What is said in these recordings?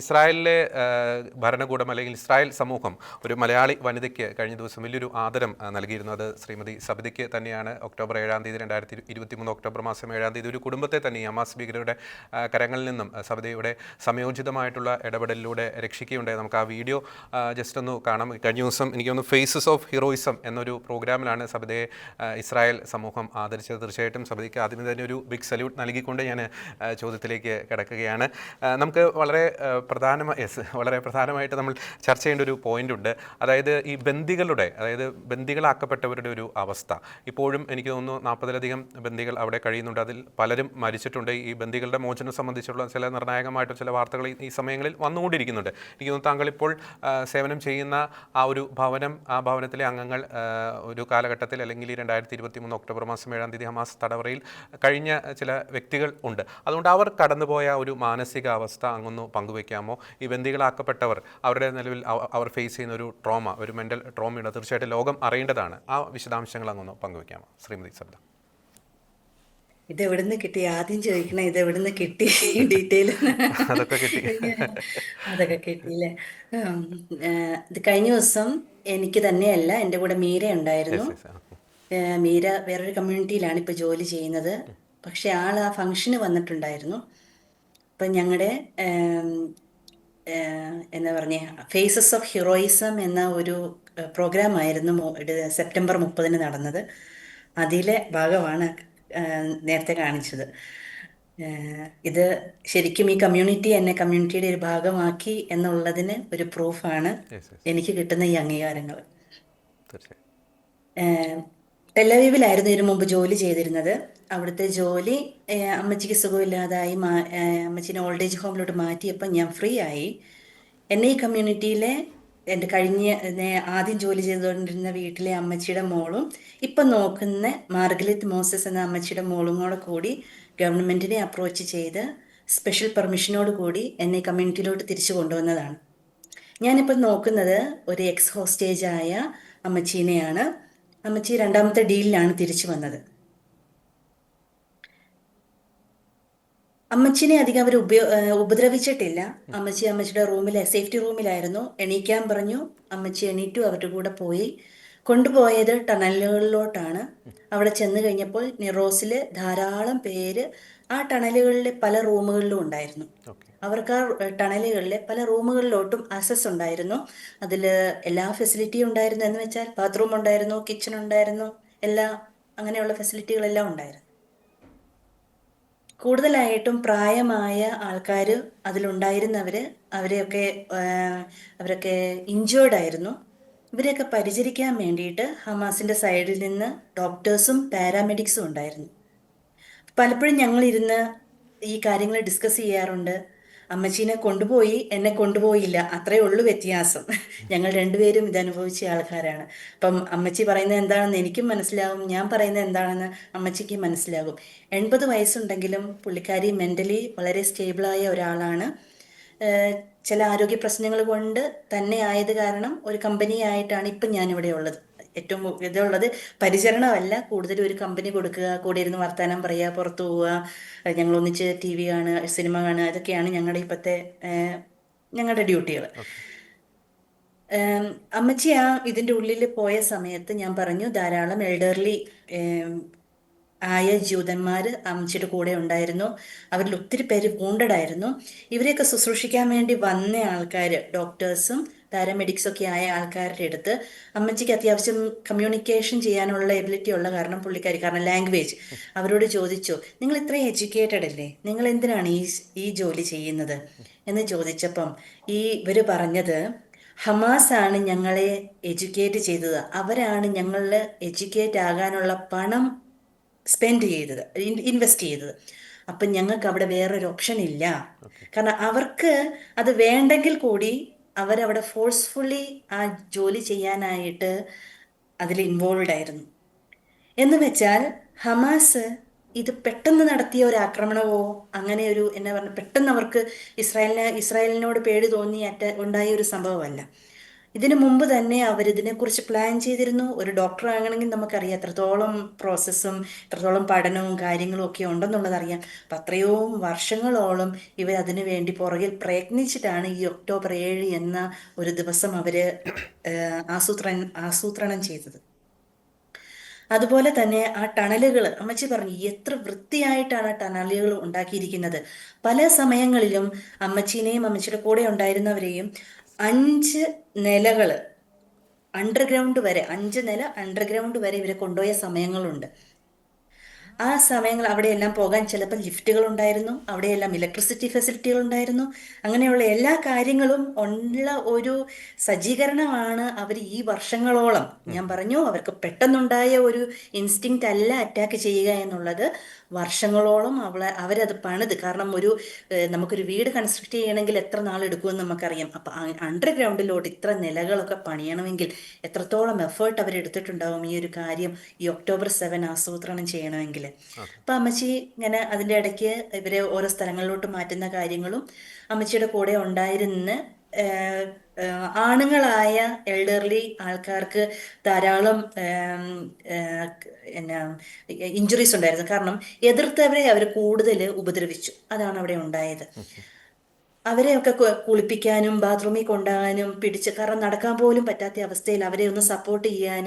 ഇസ്രായേലിലെ ഭരണകൂടം അല്ലെങ്കിൽ ഇസ്രായേൽ സമൂഹം ഒരു മലയാളി വനിതയ്ക്ക് കഴിഞ്ഞ ദിവസം വലിയൊരു ആദരം നൽകിയിരുന്നു. അത് ശ്രീമതി സബിതയ്ക്ക് തന്നെയാണ്. ഒക്ടോബർ ഏഴാം തീയതി രണ്ടായിരത്തി ഇരുപത്തി മൂന്ന് ഒക്ടോബർ മാസം ഏഴാം തീയതി ഒരു കുടുംബത്തെ തന്നെ ഹമാസ് ഭീകരരുടെ കരങ്ങളിൽ നിന്നും സബിതയുടെ സംയോജിതമായിട്ടുള്ള ഇടപെടലിലൂടെ രക്ഷിക്കുകയുണ്ടായി. നമുക്ക് ആ വീഡിയോ ജസ്റ്റ് ഒന്ന് കാണാം. കഴിഞ്ഞ ദിവസം എനിക്ക് തോന്നുന്നു ഫേസസ് ഓഫ് ഹീറോയിസം എന്നൊരു പ്രോഗ്രാമിലാണ് സബിതയെ ഇസ്രായേൽ സമൂഹം ആദരിച്ചത്. തീർച്ചയായിട്ടും സബിതയ്ക്ക് ആദ്യമേ തന്നെ ഒരു ബിഗ് സല്യൂട്ട് നൽകിക്കൊണ്ട് ഞാൻ ചോദ്യത്തിലേക്ക് കിടക്കുകയാണ്. നമുക്ക് വളരെ പ്രധാനമായി വളരെ പ്രധാനമായിട്ട് നമ്മൾ ചർച്ച ചെയ്യേണ്ട ഒരു പോയിന്റ് ഉണ്ട്. അതായത് ഈ ബന്ദികളുടെ അതായത് ബന്ദികളാക്കപ്പെട്ടവരുടെ ഒരു അവസ്ഥ. ഇപ്പോഴും എനിക്ക് തോന്നുന്നു നാൽപ്പതിലധികം ബന്ദികൾ അവിടെ കഴിയുന്നുണ്ട്. അതിൽ പലരും മരിച്ചിട്ടുണ്ട്. ഈ ബന്ദികളുടെ മോചനം സംബന്ധിച്ചുള്ള ചില നിർണായകമായിട്ടുള്ള ചില വാർത്തകൾ ഈ- സമയങ്ങളിൽ വന്നുകൊണ്ടിരിക്കുന്നുണ്ട്. എനിക്ക് തോന്നുന്നു താങ്കൾ ഇപ്പോൾ സേവനം ചെയ്യുന്ന ആ ഒരു ഭവനം ആ ഭവനത്തിലെ അംഗങ്ങൾ ഒരു കാലഘട്ടത്തിൽ അല്ലെങ്കിൽ രണ്ടായിരത്തി ഇരുപത്തി മൂന്ന് ഒക്ടോബർ മാസം ഏഴാം തീയതി ഹമാസ് തടവറയിൽ കഴിഞ്ഞ ചില വ്യക്തികൾ ഉണ്ട്. അതുകൊണ്ട് അവർ കടന്നുപോയ ഒരു മാനസികാവസ്ഥ അങ്ങൊന്ന് പങ്കുവെക്കാമോ ഈ ബന്ദികളാക്കപ്പെട്ടവർ അവരുടെ നിലവിൽ അവർ ഫേസ് ചെയ്യുന്ന ഒരു ട്രോമ ഒരു മെന്റൽ ട്രോമയുണ്ട് തീർച്ചയായിട്ടും ലോകം അറിയേണ്ടതാണ്. ആ വിശദാംശങ്ങൾ അങ്ങൊന്ന് പങ്കുവയ്ക്കാമോ ശ്രീമതി സബ്ദ ഇത് എവിടുന്ന് കിട്ടി? ആദ്യം ചോദിക്കണം ഇത് എവിടുന്ന് കിട്ടി? ഡീറ്റെയിൽ അതൊക്കെ കിട്ടി. അതൊക്കെ കിട്ടിയില്ലേ ഇത് കഴിഞ്ഞ ദിവസം എനിക്ക് തന്നെയല്ല എന്റെ കൂടെ മീര ഉണ്ടായിരുന്നു. മീര വേറൊരു കമ്മ്യൂണിറ്റിയിലാണ് ഇപ്പോൾ ജോലി ചെയ്യുന്നത്. പക്ഷെ ആൾ ആ ഫംഗ്ഷന് വന്നിട്ടുണ്ടായിരുന്നു. അപ്പം ഞങ്ങളുടെ എന്താ പറഞ്ഞ ഫേസസ് ഓഫ് ഹീറോയിസം എന്ന ഒരു പ്രോഗ്രാം ആയിരുന്നു മു- ഇത് സെപ്റ്റംബർ മുപ്പതിന് നടന്നത്. അതിലെ ഭാഗമാണ് നേരത്തെ കാണിച്ചത്. ഇത് ശരിക്കും ഈ കമ്മ്യൂണിറ്റി എന്നെ കമ്മ്യൂണിറ്റിയുടെ ഒരു ഭാഗമാക്കി എന്നുള്ളതിന് ഒരു പ്രൂഫാണ്. എനിക്ക് കിട്ടുന്ന ഈ അംഗീകാരങ്ങൾ ടെലവീവിലായിരുന്നു ഇതിനു മുമ്പ് ജോലി ചെയ്തിരുന്നത്. അവിടുത്തെ ജോലി അമ്മച്ചിക്ക് സുഖമില്ലാതായി അമ്മച്ചിനെ ഓൾഡ് ഏജ് ഹോമിലോട്ട് മാറ്റിയപ്പോൾ ഞാൻ ഫ്രീ ആയി. എന്നെ ഈ കമ്മ്യൂണിറ്റിയിലെ എന്റെ കഴിഞ്ഞ ആദ്യം ജോലി ചെയ്തുകൊണ്ടിരുന്ന വീട്ടിലെ അമ്മച്ചിയുടെ മോളും ഇപ്പം നോക്കുന്ന മാർഗലിത്ത് മോസസ് എന്ന അമ്മച്ചിയുടെ മോളും കൂടെ കൂടി ഗവൺമെന്റിനെ അപ്രോച്ച് ചെയ്ത് സ്പെഷ്യൽ പെർമിഷനോട് കൂടി എന്നെ കമ്മ്യൂണിറ്റിയിലോട്ട് തിരിച്ചു കൊണ്ടുവന്നതാണ്. ഞാനിപ്പോൾ നോക്കുന്നത് ഒരു എക്സ് ഹോസ്റ്റേജായ അമ്മച്ചീനെയാണ്. അമ്മച്ചി രണ്ടാമത്തെ ഡീലിലാണ് തിരിച്ചു വന്നത്. അമ്മച്ചിനെ അധികം അവർ ഉപയോ ഉപദ്രവിച്ചിട്ടില്ല. അമ്മച്ചി അമ്മച്ചിയുടെ റൂമിലെ സേഫ്റ്റി റൂമിലായിരുന്നു. എണീക്കാൻ പറഞ്ഞു. അമ്മച്ചി എണീറ്റു അവരുടെ കൂടെ പോയി. കൊണ്ടുപോയത് ടണലുകളിലോട്ടാണ്. അവിടെ ചെന്ന് കഴിഞ്ഞപ്പോൾ നിറോസിൽ ധാരാളം പേര് ആ ടണലുകളിലെ പല റൂമുകളിലും ഉണ്ടായിരുന്നു. അവർക്ക് ആ ടണലുകളിലെ പല റൂമുകളിലോട്ടും ആക്സസ് ഉണ്ടായിരുന്നു. അതിൽ എല്ലാ ഫെസിലിറ്റിയും ഉണ്ടായിരുന്നു എന്ന് വെച്ചാൽ ബാത്റൂം ഉണ്ടായിരുന്നു കിച്ചൺ ഉണ്ടായിരുന്നു എല്ലാ അങ്ങനെയുള്ള ഫെസിലിറ്റികളെല്ലാം ഉണ്ടായിരുന്നു. കൂടുതലായിട്ടും പ്രായമായ ആൾക്കാർ അതിലുണ്ടായിരുന്നവർ അവരെയൊക്കെ അവരൊക്കെ ഇഞ്ചേർഡ് ആയിരുന്നു. ഇവരെയൊക്കെ പരിചരിക്കാൻ വേണ്ടിയിട്ട് ഹമാസിന്റെ സൈഡിൽ നിന്ന് ഡോക്ടേഴ്സും പാരാമെഡിക്സും ഉണ്ടായിരുന്നു. പലപ്പോഴും ഞങ്ങളിരുന്ന് ഈ കാര്യങ്ങൾ ഡിസ്കസ് ചെയ്യാറുണ്ട്. അമ്മച്ചീനെ കൊണ്ടുപോയി എന്നെ കൊണ്ടുപോയില്ല. അത്രയേ ഉള്ളൂ വ്യത്യാസം. ഞങ്ങൾ രണ്ടുപേരും ഇത് അനുഭവിച്ച ആൾക്കാരാണ്. അപ്പം അമ്മച്ചി പറയുന്നത് എന്താണെന്ന് എനിക്കും മനസ്സിലാവും ഞാൻ പറയുന്നത് എന്താണെന്ന് അമ്മച്ചിക്ക് മനസ്സിലാകും. എൺപത് വയസ്സുണ്ടെങ്കിലും പുള്ളിക്കാരി മെന്റലി വളരെ സ്റ്റേബിളായ ഒരാളാണ്. ചില ആരോഗ്യ പ്രശ്നങ്ങൾ കൊണ്ട് തന്നെ ആയത് കാരണം ഒരു കമ്പനി ആയിട്ടാണ് ഇപ്പം ഞാനിവിടെ ഉള്ളത്. ഏറ്റവും ഇതുള്ളത് പരിചരണമല്ല. കൂടുതൽ ഒരു കമ്പനി കൊടുക്കുക കൂടെ ഇരുന്ന് വർത്തമാനം പറയുക പുറത്തു പോവുക ഞങ്ങൾ ഒന്നിച്ച് ടി വി കാണുക സിനിമ കാണുക അതൊക്കെയാണ് ഞങ്ങളുടെ ഇപ്പോഴത്തെ ഞങ്ങളുടെ ഡ്യൂട്ടികൾ അമ്മച്ചി ആ ഇതിന്റെ ഉള്ളിൽ പോയ സമയത്ത് ഞാൻ പറഞ്ഞു ധാരാളം എൽഡർലി ആയ ജൂതന്മാർ അമ്മച്ചിയുടെ കൂടെ ഉണ്ടായിരുന്നു. അവരിൽ ഒത്തിരി പേര് wounded ആയിരുന്നു. ഇവരെയൊക്കെ ശുശ്രൂഷിക്കാൻ വേണ്ടി വന്ന ആൾക്കാർ ഡോക്ടേഴ്സും പാരാമെഡിക്സും ഒക്കെ ആയ ആൾക്കാരുടെ അടുത്ത് അമ്മച്ചിക്ക് അത്യാവശ്യം കമ്മ്യൂണിക്കേഷൻ ചെയ്യാനുള്ള എബിലിറ്റി ഉള്ള കാരണം പുള്ളിക്കാരി. കാരണം ലാംഗ്വേജ് അവരോട് ചോദിച്ചു നിങ്ങൾ ഇത്രയും എഡ്യൂക്കേറ്റഡ് അല്ലേ? നിങ്ങൾ എന്തിനാണ് ഈ ഈ ജോലി ചെയ്യുന്നത്? എന്ന് ചോദിച്ചപ്പം ഈ ഇവർ പറഞ്ഞത് ഹമാസ് ആണ് ഞങ്ങളെ എഡ്യൂക്കേറ്റ് ചെയ്തത്. അവരാണ് ഞങ്ങളിൽ എഡ്യൂക്കേറ്റ് ആകാനുള്ള പണം സ്പെൻഡ് ചെയ്തത് ഇൻവെസ്റ്റ് ചെയ്തത്. അപ്പം ഞങ്ങൾക്ക് അവിടെ വേറൊരു ഓപ്ഷൻ ഇല്ല. കാരണം അവർക്ക് അത് വേണ്ടെങ്കിൽ കൂടി അവരവിടെ ഫോഴ്സ്ഫുള്ളി ആ ജോലി ചെയ്യാനായിട്ട് അതിൽ ഇൻവോൾവ് ആയിരുന്നു. എന്ന് വെച്ചാൽ ഹമാസ് ഇത് പെട്ടെന്ന് നടത്തിയ ഒരു ആക്രമണമോ അങ്ങനെ ഒരു എന്നാ പറഞ്ഞ പെട്ടെന്ന് അവർക്ക് ഇസ്രായേലിനെ ഇസ്രായേലിനോട് പേടി തോന്നി ഉണ്ടായ ഒരു സംഭവമല്ല. ഇതിനു മുമ്പ് തന്നെ അവർ അവരിതിനെക്കുറിച്ച് പ്ലാൻ ചെയ്തിരുന്നു. ഒരു ഡോക്ടർ ആകണമെങ്കിൽ നമുക്കറിയാം എത്രത്തോളം പ്രോസസ്സും എത്രത്തോളം പഠനവും കാര്യങ്ങളും ഒക്കെ ഉണ്ടെന്നുള്ളത് അറിയാം. അപ്പം അത്രയോ വർഷങ്ങളോളം ഇവർ അതിനു വേണ്ടി പുറകിൽ പ്രയത്നിച്ചിട്ടാണ് ഈ ഒക്ടോബർ ഏഴ് എന്ന ഒരു ദിവസം അവർ ആസൂത്രണം ആസൂത്രണം ചെയ്തത്. അതുപോലെ തന്നെ ആ ടണലുകൾ അമ്മച്ചി പറഞ്ഞു എത്ര വൃത്തിയായിട്ടാണ് ടണലുകൾ ഉണ്ടാക്കിയിരിക്കുന്നത്. പല സമയങ്ങളിലും അമ്മച്ചീനെയും അമ്മച്ചിയുടെ കൂടെ ഉണ്ടായിരുന്നവരെയും അഞ്ച് നിലകൾ അണ്ടർഗ്രൗണ്ട് വരെ അഞ്ച് നില അണ്ടർഗ്രൗണ്ട് വരെ ഇവരെ കൊണ്ടുപോയ സമയങ്ങളുണ്ട്. ആ സമയങ്ങൾ അവിടെയെല്ലാം പോകാൻ ചിലപ്പോൾ ലിഫ്റ്റുകൾ ഉണ്ടായിരുന്നു അവിടെയെല്ലാം ഇലക്ട്രിസിറ്റി ഫെസിലിറ്റികൾ ഉണ്ടായിരുന്നു അങ്ങനെയുള്ള എല്ലാ കാര്യങ്ങളും ഉള്ള ഒരു സജ്ജീകരണമാണ് അവർ ഈ വർഷങ്ങളോളം. ഞാൻ പറഞ്ഞു അവർക്ക് പെട്ടെന്നുണ്ടായ ഒരു ഇൻസ്റ്റിങ്ക്റ്റ് അല്ല അറ്റാക്ക് ചെയ്യുക എന്നുള്ളത്. വർഷങ്ങളോളം അവളെ അവരത് പണിത്. കാരണം ഒരു നമുക്കൊരു വീട് കൺസ്ട്രക്ട് ചെയ്യണമെങ്കിൽ എത്ര നാൾ എടുക്കുമെന്ന് നമുക്കറിയാം. അപ്പം അണ്ടർഗ്രൗണ്ടിലോട്ട് ഇത്ര നിലകളൊക്കെ പണിയണമെങ്കിൽ എത്രത്തോളം എഫേർട്ട് അവരെടുത്തിട്ടുണ്ടാവും ഈ ഒരു കാര്യം ഈ ഒക്ടോബർ സെവൻ ആസൂത്രണം ചെയ്യണമെങ്കിൽ. അപ്പം അമ്മച്ചി ഇങ്ങനെ അതിന്റെ ഇടയ്ക്ക് ഇവരെ ഓരോ സ്ഥലങ്ങളിലോട്ട് മാറ്റുന്ന കാര്യങ്ങളും അമ്മച്ചിയുടെ കൂടെ ഉണ്ടായിരുന്ന് ആണുങ്ങളായ എൽഡർലി ആൾക്കാർക്ക് ധാരാളം എന്നാ ഇഞ്ചുറീസ് ഉണ്ടായിരുന്നു. കാരണം എതിർത്തവരെ അവർ കൂടുതൽ ഉപദ്രവിച്ചു. അതാണ് അവിടെ ഉണ്ടായത്. അവരെയൊക്കെ കുളിപ്പിക്കാനും ബാത്റൂമിൽ കൊണ്ടുപോകാനും പിടിച്ച് കാരണം നടക്കാൻ പോലും പറ്റാത്ത അവസ്ഥയിൽ അവരെ ഒന്ന് സപ്പോർട്ട് ചെയ്യാൻ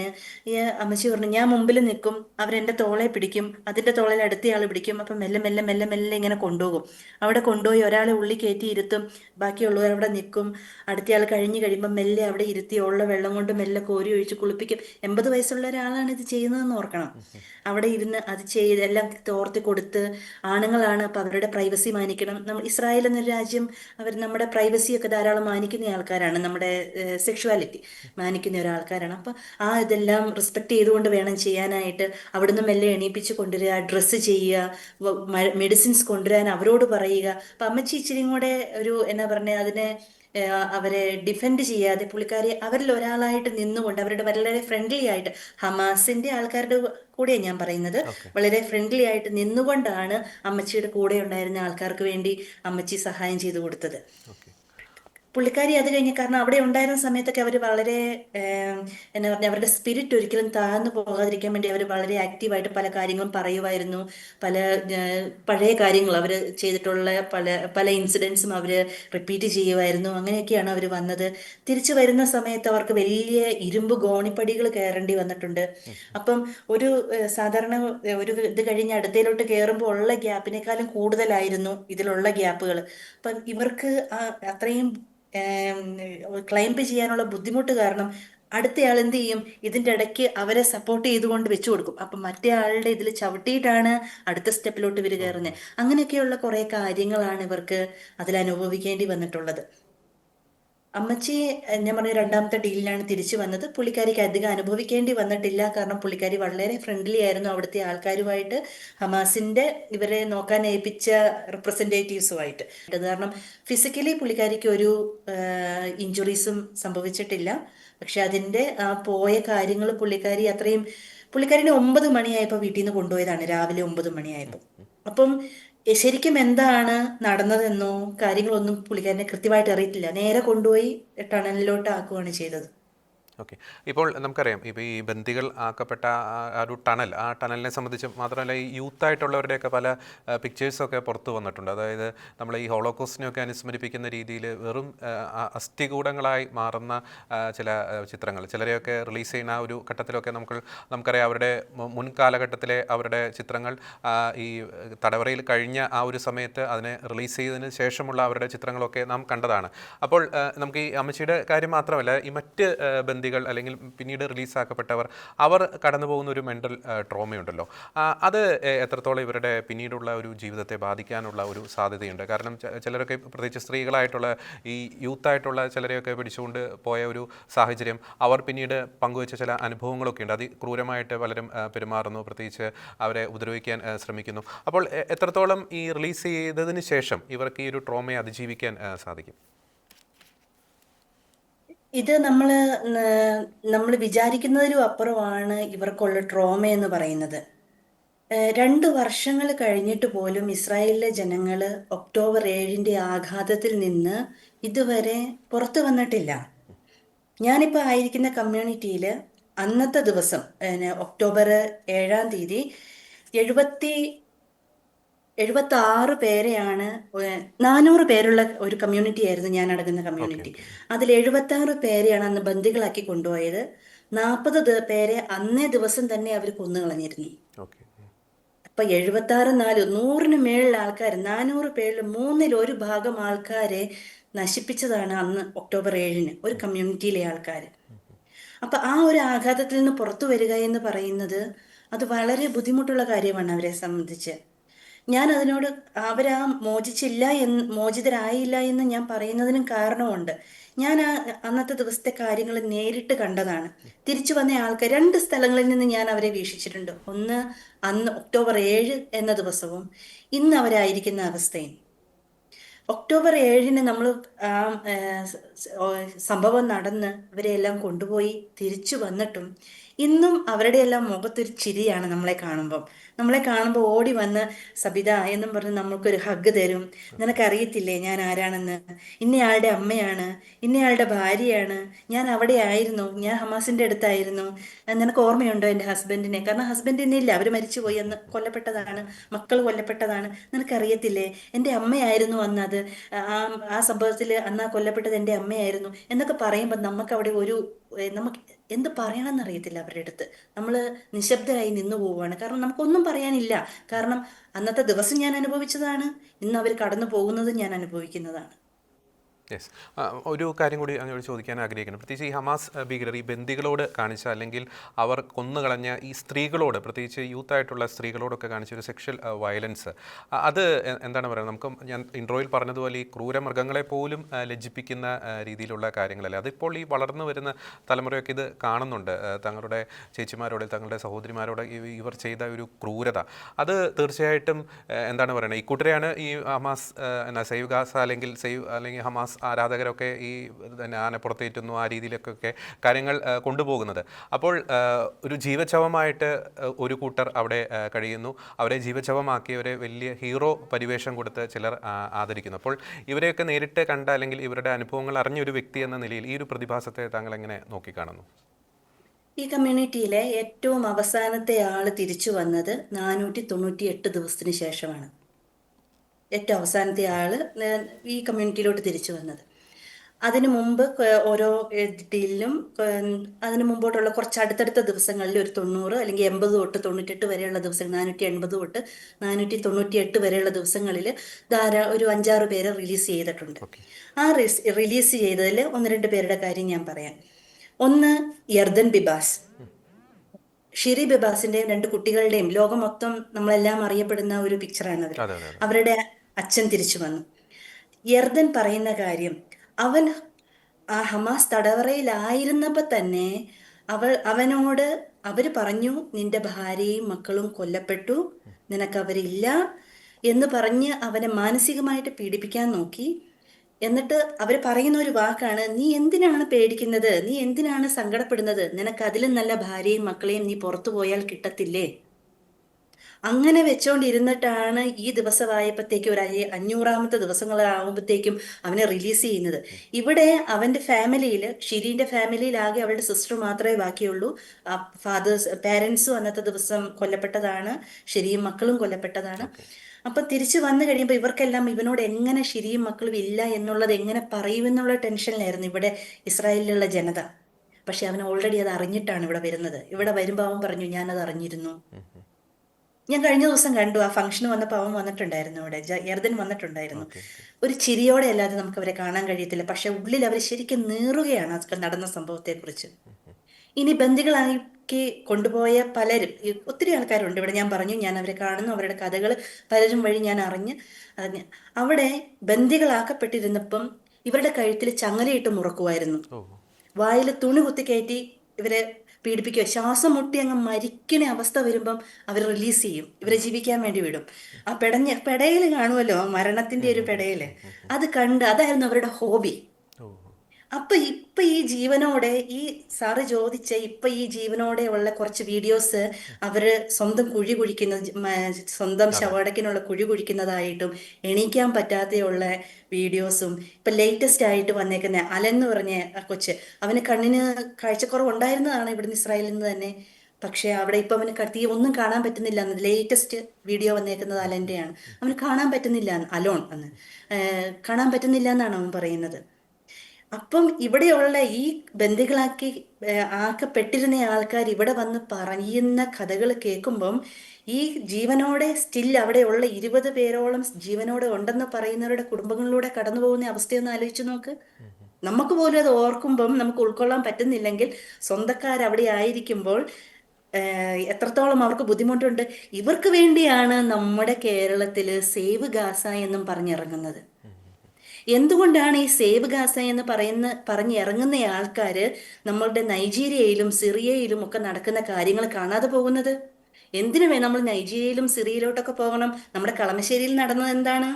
അമ്മച്ചി പറഞ്ഞു ഞാൻ മുമ്പിൽ നിൽക്കും അവരെന്റെ തോളെ പിടിക്കും അതിന്റെ തോളയിൽ അടുത്തയാൾ പിടിക്കും അപ്പം മെല്ലെ മെല്ലെ മെല്ലെ മെല്ലെ ഇങ്ങനെ കൊണ്ടുപോകും. അവിടെ കൊണ്ടുപോയി ഒരാളെ ഉള്ളി കയറ്റി ഇരുത്തും ബാക്കിയുള്ളവർ അവിടെ നിൽക്കും. അടുത്തയാൾ കഴിഞ്ഞ് കഴിയുമ്പോൾ മെല്ലെ അവിടെ ഇരുത്തി ഉള്ള വെള്ളം കൊണ്ട് മെല്ലെ കോരി ഒഴിച്ച് കുളിപ്പിക്കും. എൺപത് വയസ്സുള്ള ഒരാളാണ് ഇത് ചെയ്യുന്നതെന്ന് ഓർക്കണം. അവിടെ ഇരുന്ന് അത് ചെയ്ത് എല്ലാം തോർത്തി കൊടുത്ത് ആണുങ്ങളാണ് അപ്പം അവരുടെ പ്രൈവസി മാനിക്കണം. നമ്മൾ ഇസ്രായേൽ എന്നൊരു രാജ്യം അവർ നമ്മുടെ പ്രൈവസി ഒക്കെ ധാരാളം മാനിക്കുന്ന ആൾക്കാരാണ്. നമ്മുടെ സെക്ഷുവാലിറ്റി മാനിക്കുന്ന ഒരാൾക്കാരാണ്. അപ്പം ആ ഇതെല്ലാം റെസ്പെക്ട് ചെയ്തുകൊണ്ട് വേണം ചെയ്യാനായിട്ട് അവിടുന്ന് മെല്ലെ എണീപ്പിച്ച് കൊണ്ടുവരിക ഡ്രസ്സ് ചെയ്യുക മെഡിസിൻസ് കൊണ്ടുവരാൻ അവരോട് പറയുക. അപ്പം അമ്മച്ചി കൂടെ ഒരു എന്നാ പറഞ്ഞ അതിനെ അവരെ ഡിഫെൻഡ് ചെയ്യാതെ പുള്ളിക്കാരി അവരിൽ ഒരാളായിട്ട് നിന്നുകൊണ്ട് അവരുടെ വളരെ ഫ്രണ്ട്ലി ആയിട്ട് ഹമാസിന്റെ ആൾക്കാരുടെ കൂടെയാണ് ഞാൻ പറയുന്നത്. വളരെ ഫ്രണ്ട്ലി ആയിട്ട് നിന്നുകൊണ്ടാണ് അമ്മച്ചിയുടെ കൂടെ ഉണ്ടായിരുന്ന ആൾക്കാർക്ക് വേണ്ടി അമ്മച്ചി സഹായം ചെയ്തു കൊടുത്തത്. പുള്ളിക്കാരി അത് കഴിഞ്ഞ് കാരണം അവിടെ ഉണ്ടായിരുന്ന സമയത്തൊക്കെ അവർ വളരെ എന്നാ പറഞ്ഞ അവരുടെ സ്പിരിറ്റ് ഒരിക്കലും താഴ്ന്നു പോകാതിരിക്കാൻ വേണ്ടി അവർ വളരെ ആക്റ്റീവായിട്ട് പല കാര്യങ്ങളും പറയുമായിരുന്നു പല പഴയ കാര്യങ്ങൾ അവർ ചെയ്തിട്ടുള്ള പല പല ഇൻസിഡൻസും അവർ റിപ്പീറ്റ് ചെയ്യുമായിരുന്നു അങ്ങനെയൊക്കെയാണ് അവർ വന്നത്. തിരിച്ചു വരുന്ന സമയത്ത് അവർക്ക് വലിയ ഇരുമ്പ് ഗോണിപ്പടികൾ കയറേണ്ടി വന്നിട്ടുണ്ട്. അപ്പം ഒരു സാധാരണ ഒരു ഇത് കഴിഞ്ഞ് അടുത്തയിലോട്ട് കയറുമ്പോൾ ഉള്ള ഗ്യാപ്പിനേക്കാളും കൂടുതലായിരുന്നു ഇതിലുള്ള ഗ്യാപ്പുകൾ അപ്പം ഇവർക്ക് അത്രയും ക്ലൈംബ് ചെയ്യാനുള്ള ബുദ്ധിമുട്ട് കാരണം അടുത്തയാൾ എന്ത് ചെയ്യും? ഇതിന്റെ ഇടയ്ക്ക് അവരെ സപ്പോർട്ട് ചെയ്തുകൊണ്ട് വെച്ചു കൊടുക്കും. അപ്പം മറ്റേ ആളുടെ ഇതിൽ ചവിട്ടിയിട്ടാണ് അടുത്ത സ്റ്റെപ്പിലോട്ട് ഇവർ കയറുന്നത് അങ്ങനെയൊക്കെയുള്ള കുറേ കാര്യങ്ങളാണ് ഇവർക്ക് അതിൽ അനുഭവിക്കേണ്ടി വന്നിട്ടുള്ളത്. അമ്മച്ചി ഞാൻ പറഞ്ഞ രണ്ടാമത്തെ ഡീലിലാണ് തിരിച്ചു വന്നത്. പുള്ളിക്കാരിക്ക് അധികം അനുഭവിക്കേണ്ടി വന്നിട്ടില്ല. കാരണം പുള്ളിക്കാരി വളരെ ഫ്രണ്ട്ലി ആയിരുന്നു അവിടുത്തെ ആൾക്കാരുമായിട്ട്. ഹമാസിന്റെ ഇവരെ നോക്കാൻ ഏൽപ്പിച്ച റിപ്രസെന്റേറ്റീവ്സുമായിട്ട് അത് കാരണം ഫിസിക്കലി പുള്ളിക്കാരിക്ക് ഒരു ഇഞ്ചുറീസും സംഭവിച്ചിട്ടില്ല. പക്ഷെ അതിന്റെ ആ പോയ കാര്യങ്ങൾ പുള്ളിക്കാരി അത്രയും പുള്ളിക്കാരിനെ ഒമ്പത് മണിയായപ്പോൾ വീട്ടിൽ നിന്ന് കൊണ്ടുപോയതാണ്. രാവിലെ ഒമ്പത് മണിയായപ്പോൾ അപ്പം ശരിക്കും എന്താണ് നടന്നതെന്നോ കാര്യങ്ങളൊന്നും പുള്ളിക്കാരനെ കൃത്യമായിട്ട് അറിയത്തില്ല. നേരെ കൊണ്ടുപോയി ടണലിലോട്ട് ആക്കുകയാണ് ചെയ്തത്. ഓക്കെ. ഇപ്പോൾ നമുക്കറിയാം ഇപ്പോൾ ഈ ബന്ദികൾ ആക്കപ്പെട്ട ആ ഒരു ടണൽ ആ ടണലിനെ സംബന്ധിച്ച് മാത്രമല്ല ഈ യൂത്ത് ആയിട്ടുള്ളവരുടെയൊക്കെ പല പിക്ചേഴ്സൊക്കെ പുറത്തു വന്നിട്ടുണ്ട്. അതായത് നമ്മൾ ഈ ഹോളോകോസ്റ്റിനെയൊക്കെ അനുസ്മരിപ്പിക്കുന്ന രീതിയിൽ വെറും അസ്ഥികൂടങ്ങളായി മാറുന്ന ചില ചിത്രങ്ങൾ ചിലരെയൊക്കെ റിലീസ് ചെയ്യുന്ന ഒരു ഘട്ടത്തിലൊക്കെ നമുക്ക് നമുക്കറിയാം അവരുടെ മുൻകാലഘട്ടത്തിലെ മുൻ കാലഘട്ടത്തിലെ അവരുടെ ചിത്രങ്ങൾ ഈ തടവറയിൽ കഴിഞ്ഞ ആ ഒരു സമയത്ത് അതിനെ റിലീസ് ചെയ്തതിന് ശേഷമുള്ള അവരുടെ ചിത്രങ്ങളൊക്കെ നാം കണ്ടതാണ്. അപ്പോൾ നമുക്ക് ഈ അമ്മച്ചിയുടെ കാര്യം മാത്രമല്ല ഈ മറ്റ് ആ, ബന്ദികൾ അല്ലെങ്കിൽ പിന്നീട് റിലീസാക്കപ്പെട്ടവർ അവർ കടന്നു പോകുന്ന ഒരു മെന്റൽ ട്രോമയുണ്ടല്ലോ അത് എത്രത്തോളം ഇവരുടെ പിന്നീടുള്ള ഒരു ജീവിതത്തെ ബാധിക്കാനുള്ള ഒരു സാധ്യതയുണ്ട്? കാരണം ചിലരൊക്കെ പ്രത്യേകിച്ച് സ്ത്രീകളായിട്ടുള്ള ഈ യൂത്തായിട്ടുള്ള ചിലരെയൊക്കെ പിടിച്ചുകൊണ്ട് പോയ ഒരു സാഹചര്യം അവർ പിന്നീട് പങ്കുവച്ച ചില അനുഭവങ്ങളൊക്കെ ഉണ്ട്. അതിക്രൂരമായിട്ട് പലരും ആ, പെരുമാറുന്നു പ്രത്യേകിച്ച് അവരെ ഉപദ്രവിക്കാൻ ശ്രമിക്കുന്നു. അപ്പോൾ എത്രത്തോളം ഈ റിലീസ് ചെയ്തതിന് ശേഷം ഇവർക്ക് ഈ ഒരു ട്രോമയെ അതിജീവിക്കാൻ സാധിക്കും? ഇത് നമ്മൾ നമ്മൾ വിചാരിക്കുന്നതിലും അപ്പുറമാണ് ഇവർക്കുള്ള ട്രോമ എന്ന് പറയുന്നത്. രണ്ട് വർഷങ്ങൾ കഴിഞ്ഞിട്ട് പോലും ഇസ്രായേലിലെ ജനങ്ങൾ ഒക്ടോബർ ഏഴിന്റെ ആഘാതത്തിൽ നിന്ന് ഇതുവരെ പുറത്തു വന്നിട്ടില്ല. ഞാനിപ്പോൾ ആയിരിക്കുന്ന കമ്മ്യൂണിറ്റിയിൽ അന്നത്തെ ദിവസം ഒക്ടോബർ ഏഴാം തീയതി എഴുപത്തി എഴുപത്തി ആറ് പേരെയാണ് നാനൂറ് പേരുള്ള ഒരു കമ്മ്യൂണിറ്റി ആയിരുന്നു ഞാൻ അടങ്ങുന്ന കമ്മ്യൂണിറ്റി അതിൽ എഴുപത്തി ആറ് പേരെയാണ് അന്ന് ബന്ദികളാക്കി കൊണ്ടുപോയത്. നാൽപ്പത് പേരെ അന്നേ ദിവസം തന്നെ അവർ കൊന്നു കളഞ്ഞിരുന്നു അപ്പൊ എഴുപത്തി ആറ് നാല് നൂറിന് മേളിൽ ആൾക്കാർ നാനൂറ് പേരിൽ മൂന്നിൽ ഒരു ഭാഗം ആൾക്കാരെ നശിപ്പിച്ചതാണ് അന്ന് ഒക്ടോബർ ഏഴിന് ഒരു കമ്മ്യൂണിറ്റിയിലെ ആൾക്കാർ അപ്പൊ ആ ഒരു ആഘാതത്തിൽ നിന്ന് പുറത്തു വരിക എന്ന് പറയുന്നത് അത് വളരെ ബുദ്ധിമുട്ടുള്ള കാര്യമാണ് അവരെ സംബന്ധിച്ച്. ഞാൻ അതിനോട് അവരാ മോചിച്ചില്ല എന്ന് മോചിതരായില്ല എന്ന് ഞാൻ പറയുന്നതിനും കാരണമുണ്ട്. ഞാൻ ആ അന്നത്തെ ദിവസത്തെ കാര്യങ്ങൾ നേരിട്ട് കണ്ടതാണ്. തിരിച്ചു വന്ന ആൾക്കാർ രണ്ട് സ്ഥലങ്ങളിൽ നിന്ന് ഞാൻ അവരെ വീക്ഷിച്ചിട്ടുണ്ട്. ഒന്ന് അന്ന് ഒക്ടോബർ ഏഴ് എന്ന ദിവസവും ഇന്ന് അവരായിരിക്കുന്ന അവസ്ഥയും. ഒക്ടോബർ ഏഴിന് നമ്മൾ ആ സംഭവം നടന്ന് ഇവരെ എല്ലാം കൊണ്ടുപോയി തിരിച്ചു വന്നിട്ടും ഇന്നും അവരുടെ എല്ലാം മുഖത്തൊരു ചിരിയാണ് നമ്മളെ കാണുമ്പം. നമ്മളെ കാണുമ്പോൾ ഓടി വന്ന് സബിത എന്നും പറഞ്ഞ് നമ്മൾക്കൊരു ഹഗ് തരും. നിനക്കറിയത്തില്ലേ ഞാൻ ആരാണെന്ന്? ഇന്നയാളുടെ അമ്മയാണ്. ഇന്നയാളുടെ ഭാര്യയാണ്. ഞാൻ അവിടെ ആയിരുന്നു. ഞാൻ ഹമാസിന്റെ അടുത്തായിരുന്നു. നിനക്ക് ഓർമ്മയുണ്ടോ എന്റെ ഹസ്ബൻഡിനെ കാരണം ഹസ്ബൻഡ് ഇല്ല അവർ മരിച്ചുപോയി അന്ന് കൊല്ലപ്പെട്ടതാണ്. മക്കൾ കൊല്ലപ്പെട്ടതാണ്. നിനക്കറിയത്തില്ലേ എന്റെ അമ്മയായിരുന്നു അന്ന് അത് ആ ആ സംഭവത്തിൽ അന്ന് ആ കൊല്ലപ്പെട്ടത് എന്റെ അമ്മയായിരുന്നു. എന്നൊക്കെ പറയുമ്പോൾ നമുക്ക് അവിടെ ഒരു നമുക്ക് എന്ത് പറയണമെന്ന് അറിയത്തില്ല അവരുടെ അടുത്ത്. നമ്മൾ നിശബ്ദരായി നിന്നു പോവുകയാണ്. കാരണം നമുക്കൊന്നും പറയാനില്ല. കാരണം അന്നത്തെ ദിവസം ഞാൻ അനുഭവിച്ചതാണ്. ഇന്ന് അവർ കടന്നു പോകുന്നതും ഞാൻ അനുഭവിക്കുന്നതാണ്. യെസ് ഒരു കാര്യം കൂടി അങ്ങോട്ട് ചോദിക്കാൻ ആഗ്രഹിക്കുന്നു. പ്രത്യേകിച്ച് ഈ ഹമാസ് ഭീകരർ ഈ ബന്ദികളോട് കാണിച്ച അല്ലെങ്കിൽ അവർ കൊന്നുകളഞ്ഞ ഈ സ്ത്രീകളോട് പ്രത്യേകിച്ച് യൂത്ത് ആയിട്ടുള്ള സ്ത്രീകളോടൊക്കെ കാണിച്ച ഒരു സെക്ഷൽ വയലൻസ് അത് എന്താണ് പറയുക നമുക്ക് ഞാൻ ഇൻട്രോയിൽ പറഞ്ഞതുപോലെ ഈ ക്രൂരമൃഗങ്ങളെ പോലും ലജ്ജിപ്പിക്കുന്ന രീതിയിലുള്ള കാര്യങ്ങളല്ലേ? അതിപ്പോൾ ഈ വളർന്നു വരുന്ന തലമുറയൊക്കെ ഇത് കാണുന്നുണ്ട്. തങ്ങളുടെ ചേച്ചിമാരോട് തങ്ങളുടെ സഹോദരിമാരോട് ഇവർ ചെയ്ത ഒരു ക്രൂരത. അത് തീർച്ചയായിട്ടും എന്താണ് പറയുന്നത്? ഈ കൂട്ടരെയാണ് ഈ ഹമാസ് എന്നാ സൈവ് ഗാസ അല്ലെങ്കിൽ സൈവ് അല്ലെങ്കിൽ ഹമാസ് ആരാധകരൊക്കെ ഈ പിന്നെ ആനപ്പുറത്തേറ്റുന്നു ആ രീതിയിലൊക്കെ കാര്യങ്ങൾ കൊണ്ടുപോകുന്നത്. അപ്പോൾ ഒരു ജീവചവമായിട്ട് ഒരു കൂട്ടർ അവിടെ കഴിയുന്നു. അവരെ ജീവചവമാക്കിയവരെ വലിയ ഹീറോ പരിവേഷം കൊടുത്ത് ചിലർ ആദരിക്കുന്നു. അപ്പോൾ ഇവരെയൊക്കെ നേരിട്ട് കണ്ട അല്ലെങ്കിൽ ഇവരുടെ അനുഭവങ്ങൾ അറിഞ്ഞൊരു വ്യക്തി എന്ന നിലയിൽ ഈ ഒരു പ്രതിഭാസത്തെ താങ്കൾ എങ്ങനെ നോക്കിക്കാണുന്നു? ഈ കമ്മ്യൂണിറ്റിയിലെ ഏറ്റവും അവസാനത്തെ ആൾ തിരിച്ചു വന്നത് നാനൂറ്റി തൊണ്ണൂറ്റി എട്ട് ദിവസത്തിന് ശേഷമാണ്. ഏറ്റവും അവസാനത്തെ ആൾ ഈ കമ്മ്യൂണിറ്റിയിലോട്ട് തിരിച്ചു വന്നത്. അതിനു മുമ്പ് ഓരോ ഡീലിനും അതിനു മുമ്പോട്ടുള്ള കുറച്ച് അടുത്തടുത്ത ദിവസങ്ങളിൽ ഒരു തൊണ്ണൂറ് അല്ലെങ്കിൽ എൺപത് തൊട്ട് തൊണ്ണൂറ്റെട്ട് വരെയുള്ള ദിവസങ്ങൾ നാനൂറ്റി എൺപത് തൊട്ട് നാനൂറ്റി തൊണ്ണൂറ്റി എട്ട് വരെയുള്ള ദിവസങ്ങളിൽ ധാരാ ഒരു അഞ്ചാറ് പേരെ റിലീസ് ചെയ്തിട്ടുണ്ട്. ആ റിലീസ് ചെയ്തതിൽ ഒന്ന് രണ്ട് പേരുടെ കാര്യം ഞാൻ പറയാം. ഒന്ന് യർദൻ ബിബാസ്. ഷിരി ബിബാസിന്റെയും രണ്ട് കുട്ടികളുടെയും ലോകം മൊത്തം നമ്മളെല്ലാം അറിയപ്പെടുന്ന ഒരു പിക്ചറാണ് അവരുടെ അച്ഛൻ തിരിച്ചു വന്നു. യർദൻ പറയുന്ന കാര്യം അവൻ ആ ഹമാസ് തടവറയിലായിരുന്നപ്പോൾ തന്നെ അവൾ അവനോട് അവർ പറഞ്ഞു നിന്റെ ഭാര്യയും മക്കളും കൊല്ലപ്പെട്ടു നിനക്ക് അവരില്ല എന്ന് പറഞ്ഞ് അവനെ മാനസികമായിട്ട് പീഡിപ്പിക്കാൻ നോക്കി. എന്നിട്ട് അവർ പറയുന്ന ഒരു വാക്കാണ് നീ എന്തിനാണ് പേടിക്കുന്നത്? നീ എന്തിനാണ് സങ്കടപ്പെടുന്നത്? നിനക്ക് അതിലും നല്ല ഭാര്യയും മക്കളെയും നീ പുറത്തു പോയാൽ കിട്ടത്തില്ലേ? അങ്ങനെ വെച്ചോണ്ടിരുന്നിട്ടാണ് ഈ ദിവസമായപ്പോഴത്തേക്ക് ഒരു അഞ്ഞൂറാമത്തെ ദിവസങ്ങളാകുമ്പോഴത്തേക്കും അവനെ റിലീസ് ചെയ്യുന്നത്. ഇവിടെ അവന്റെ ഫാമിലിയിൽ ഷിരീന്റെ ഫാമിലിയിലാകെ അവളുടെ സിസ്റ്റർ മാത്രമേ ബാക്കിയുള്ളൂ. ഫാദേഴ്സ് പാരൻസും അന്നത്തെ ദിവസം കൊല്ലപ്പെട്ടതാണ്. ഷിരിയും മക്കളും കൊല്ലപ്പെട്ടതാണ്. അപ്പൊ തിരിച്ചു വന്നു കഴിയുമ്പോൾ ഇവർക്കെല്ലാം ഇവനോട് എങ്ങനെ ശരിയും മക്കളും ഇല്ല എന്നുള്ളത് എങ്ങനെ പറയുമെന്നുള്ള ടെൻഷനിലായിരുന്നു ഇവിടെ ഇസ്രായേലിലുള്ള ജനത. പക്ഷെ അവൻ ഓൾറെഡി അത് അറിഞ്ഞിട്ടാണ് ഇവിടെ വരുന്നത്. ഇവിടെ വരുമ്പോൾ അവൻ പറഞ്ഞു ഞാനത് അറിഞ്ഞിരുന്നു. ഞാൻ കഴിഞ്ഞ ദിവസം കണ്ടു ആ ഫംഗ്ഷന് വന്നപ്പോൾ അവൻ വന്നിട്ടുണ്ടായിരുന്നു ഇവിടെ ജ- യർദൻ വന്നിട്ടുണ്ടായിരുന്നു. ഒരു ചിരിയോടെ അല്ലാതെ നമുക്ക് അവരെ കാണാൻ കഴിയത്തില്ല. പക്ഷെ ഉള്ളിൽ അവർ ശരിക്കും നീറുകയാണ് ആ നടന്ന സംഭവത്തെക്കുറിച്ച്. ഇനി ബന്ദികളാക്കി കൊണ്ടുപോയ പലരും ഒത്തിരി ആൾക്കാരുണ്ട് ഇവിടെ. ഞാൻ പറഞ്ഞു ഞാൻ അവരെ കാണുന്നു അവരുടെ കഥകൾ പലരും വഴി ഞാൻ അറിഞ്ഞ് അറിഞ്ഞ്. അവിടെ ബന്ദികളാക്കപ്പെട്ടിരുന്നപ്പം ഇവരുടെ കഴുത്തിൽ ചങ്ങലയിട്ട് മുറക്കുമായിരുന്നു. വായിൽ തുണി കുത്തി കയറ്റി ഇവരെ പീഡിപ്പിക്കുക ശ്വാസം മുട്ടി അങ്ങ് മരിക്കണ അവസ്ഥ വരുമ്പം അവർ റിലീസ് ചെയ്യും. ഇവരെ ജീവിക്കാൻ വേണ്ടി വിടും. ആ പെടഞ്ഞ പെടയിൽ കാണുമല്ലോ മരണത്തിന്റെ ഒരു പെടയിൽ. അത് കണ്ട് അതായിരുന്നു അവരുടെ ഹോബി അപ്പൊ ഇപ്പൊ ഈ ജീവനോടെ ഈ സാറ് ചോദിച്ച ഇപ്പൊ ഈ ജീവനോടെ ഉള്ള കുറച്ച് വീഡിയോസ് അവർ സ്വന്തം കുഴി കുഴിക്കുന്ന സ്വന്തം ശവടക്കിനുള്ള കുഴി കുഴിക്കുന്നതായിട്ടും എണീക്കാൻ പറ്റാതെയുള്ള വീഡിയോസും ഇപ്പൊ ലേറ്റസ്റ്റ് ആയിട്ട് വന്നേക്കുന്ന അലൻ എന്ന് പറഞ്ഞ കൊച്ച് അവന് കണ്ണിന് കാഴ്ചക്കുറവ് ഉണ്ടായിരുന്നതാണ് ഇവിടുന്ന് ഇസ്രായേലിൽ നിന്ന് തന്നെ. പക്ഷെ അവിടെ ഇപ്പൊ അവന് തീ ഒന്നും കാണാൻ പറ്റുന്നില്ല എന്ന് ലേറ്റസ്റ്റ് വീഡിയോ വന്നേക്കുന്നത് അലന്റെയാണ്. അവന് കാണാൻ പറ്റുന്നില്ല അലോൺ എന്ന്. കാണാൻ പറ്റുന്നില്ല എന്നാണ് അവൻ പറയുന്നത്. അപ്പം ഇവിടെയുള്ള ഈ ബന്ദികളാക്കി ആക്കപ്പെട്ടിരുന്ന ആൾക്കാർ ഇവിടെ വന്ന് പറയുന്ന കഥകൾ കേൾക്കുമ്പം ഈ ജീവനോടെ സ്റ്റിൽ അവിടെയുള്ള ഇരുപത് പേരോളം ജീവനോടെ ഉണ്ടെന്ന് പറയുന്നവരുടെ കുടുംബങ്ങളിലൂടെ കടന്നു പോകുന്ന അവസ്ഥയൊന്ന് ആലോചിച്ച് നോക്ക്. നമുക്ക് പോലും അത് ഓർക്കുമ്പം നമുക്ക് ഉൾക്കൊള്ളാൻ പറ്റുന്നില്ലെങ്കിൽ സ്വന്തക്കാർ അവിടെ ആയിരിക്കുമ്പോൾ എത്രത്തോളം അവർക്ക് ബുദ്ധിമുട്ടുണ്ട്. ഇവർക്ക് വേണ്ടിയാണ് നമ്മുടെ കേരളത്തിൽ സേവ് ഗാസ എന്നും പറഞ്ഞിറങ്ങുന്നത്. എന്തുകൊണ്ടാണ് ഈ സേവ് ഗാസ എന്ന് പറയുന്ന പറഞ്ഞ് ഇറങ്ങുന്ന ആൾക്കാര് നമ്മളുടെ നൈജീരിയയിലും സിറിയയിലും ഒക്കെ നടക്കുന്ന കാര്യങ്ങൾ കാണാതെ പോകുന്നത്? എന്തിനു വേണം നമ്മൾ നൈജീരിയയിലും സിറിയയിലോട്ടൊക്കെ പോകണം? നമ്മുടെ കളമശ്ശേരിയിൽ നടന്നത് എന്താണ്?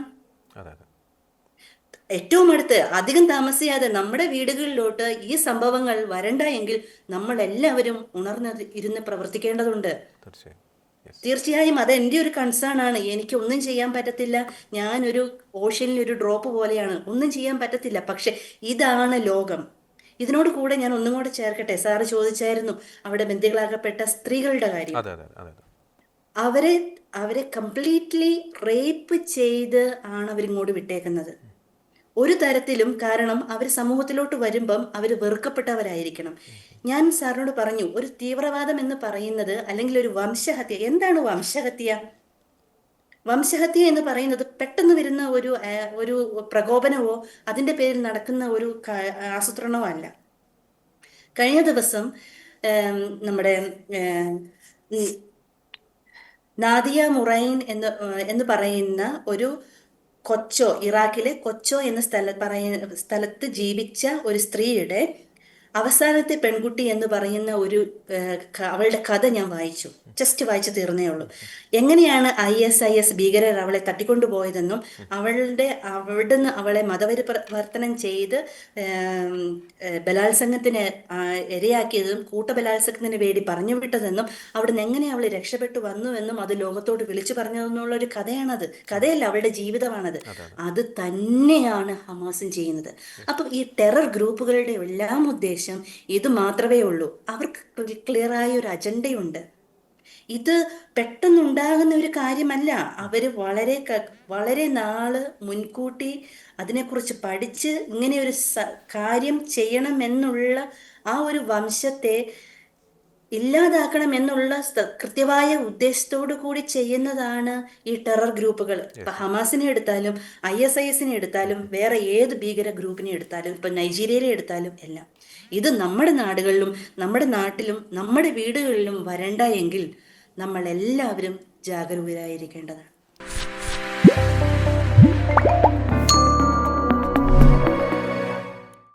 ഏറ്റവും അടുത്ത് അധികം താമസിയാതെ നമ്മുടെ വീടുകളിലോട്ട് ഈ സംഭവങ്ങൾ വരണ്ട എങ്കിൽ നമ്മൾ എല്ലാവരും ഉണർന്ന് ഇരുന്ന് പ്രവർത്തിക്കേണ്ടതുണ്ട്. തീർച്ചയായും. തീർച്ചയായും അത് എന്റെ ഒരു കൺസേൺ ആണ്. എനിക്ക് ഒന്നും ചെയ്യാൻ പറ്റത്തില്ല. ഞാനൊരു ഓഷ്യനിൽ ഒരു ഡ്രോപ്പ് പോലെയാണ്. ഒന്നും ചെയ്യാൻ പറ്റത്തില്ല. പക്ഷെ ഇതാണ് ലോകം. ഇതിനോട് കൂടെ ഞാൻ ഒന്നും കൂടെ ചേർക്കട്ടെ? സാറ് ചോദിച്ചായിരുന്നു. അവിടെ ബന്ധികളാകപ്പെട്ട സ്ത്രീകളുടെ കാര്യം. അവരെ അവരെ കംപ്ലീറ്റ്ലി റേപ്പ് ചെയ്ത് ആണ് അവരിങ്ങോട്ട് വിട്ടേക്കുന്നത്. ഒരു തരത്തിലും കാരണം അവർ സമൂഹത്തിലോട്ട് വരുമ്പം അവർ വെറുക്കപ്പെട്ടവരായിരിക്കണം. ഞാൻ സാറിനോട് പറഞ്ഞു ഒരു തീവ്രവാദം എന്ന് പറയുന്നത് അല്ലെങ്കിൽ ഒരു വംശഹത്യ എന്താണ് വംശഹത്യ? വംശഹത്യ എന്ന് പറയുന്നത് പെട്ടെന്ന് വരുന്ന ഒരു ഒരു പ്രകോപനമോ അതിന്റെ പേരിൽ നടക്കുന്ന ഒരു ആസൂത്രണമോ അല്ല. കഴിഞ്ഞ ദിവസം നമ്മുടെ നാദിയ മുറൈൻ എന്ന് എന്ന് പറയുന്ന ഒരു കൊച്ചോ ഇറാഖിലെ കൊച്ചോ എന്ന സ്ഥല പറയ സ്ഥലത്ത് ജീവിച്ച ഒരു സ്ത്രീയുടെ അവസാനത്തെ പെൺകുട്ടി എന്ന് പറയുന്ന ഒരു അവളുടെ കഥ ഞാൻ വായിച്ചു. ജസ്റ്റ് വായിച്ചു തീർന്നേ ഉള്ളൂ. എങ്ങനെയാണ് ഐ എസ് ഐ എസ് ഭീകരർ അവളെ തട്ടിക്കൊണ്ടുപോയതെന്നും അവളുടെ അവിടുന്ന് അവളെ മതപരിവർത്തനം ചെയ്ത് ബലാത്സംഗത്തിന് ഇരയാക്കിയതും കൂട്ടബലാത്സംഗത്തിന് വേണ്ടി പറഞ്ഞു വിട്ടതെന്നും അവിടുന്ന് എങ്ങനെ അവൾ രക്ഷപ്പെട്ടു വന്നുവെന്നും അത് ലോകത്തോട് വിളിച്ചു പറഞ്ഞതെന്നുള്ള ഒരു കഥയാണത്. കഥയല്ല അവളുടെ ജീവിതമാണത്. അത് തന്നെയാണ് ഹമാസും ചെയ്യുന്നത്. അപ്പം ഈ ടെറർ ഗ്രൂപ്പുകളുടെ എല്ലാം ഉദ്ദേശം ഇത് മാത്രമേ ഉള്ളൂ. അവർക്ക് ക്ലിയറായ ഒരു അജണ്ടയുണ്ട്. ഇത് പെട്ടെന്നുണ്ടാകുന്ന ഒരു കാര്യമല്ല. അവർ വളരെ വളരെ നാൾ മുൻകൂട്ടി അതിനെക്കുറിച്ച് പഠിച്ച് ഇങ്ങനെ ഒരു കാര്യം ചെയ്യണമെന്നുള്ള ആ ഒരു വംശത്തെ ഇല്ലാതാക്കണം എന്നുള്ള കൃത്യമായ ഉദ്ദേശത്തോടു കൂടി ചെയ്യുന്നതാണ് ഈ ടെറർ ഗ്രൂപ്പുകൾ ഇപ്പൊ ഹമാസിനെ എടുത്താലും ഐ എസ് ഐ എസിനെ എടുത്താലും വേറെ ഏത് ഭീകര ഗ്രൂപ്പിനെ എടുത്താലും ഇപ്പൊ നൈജീരിയയിലെ എടുത്താലും എല്ലാം. ഇത് നമ്മുടെ നാടുകളിലും നമ്മുടെ നാട്ടിലും നമ്മുടെ വീടുകളിലും വരണ്ട എങ്കിൽ നമ്മൾ എല്ലാവരും ജാഗരൂകരായിരിക്കേണ്ടതാണ്.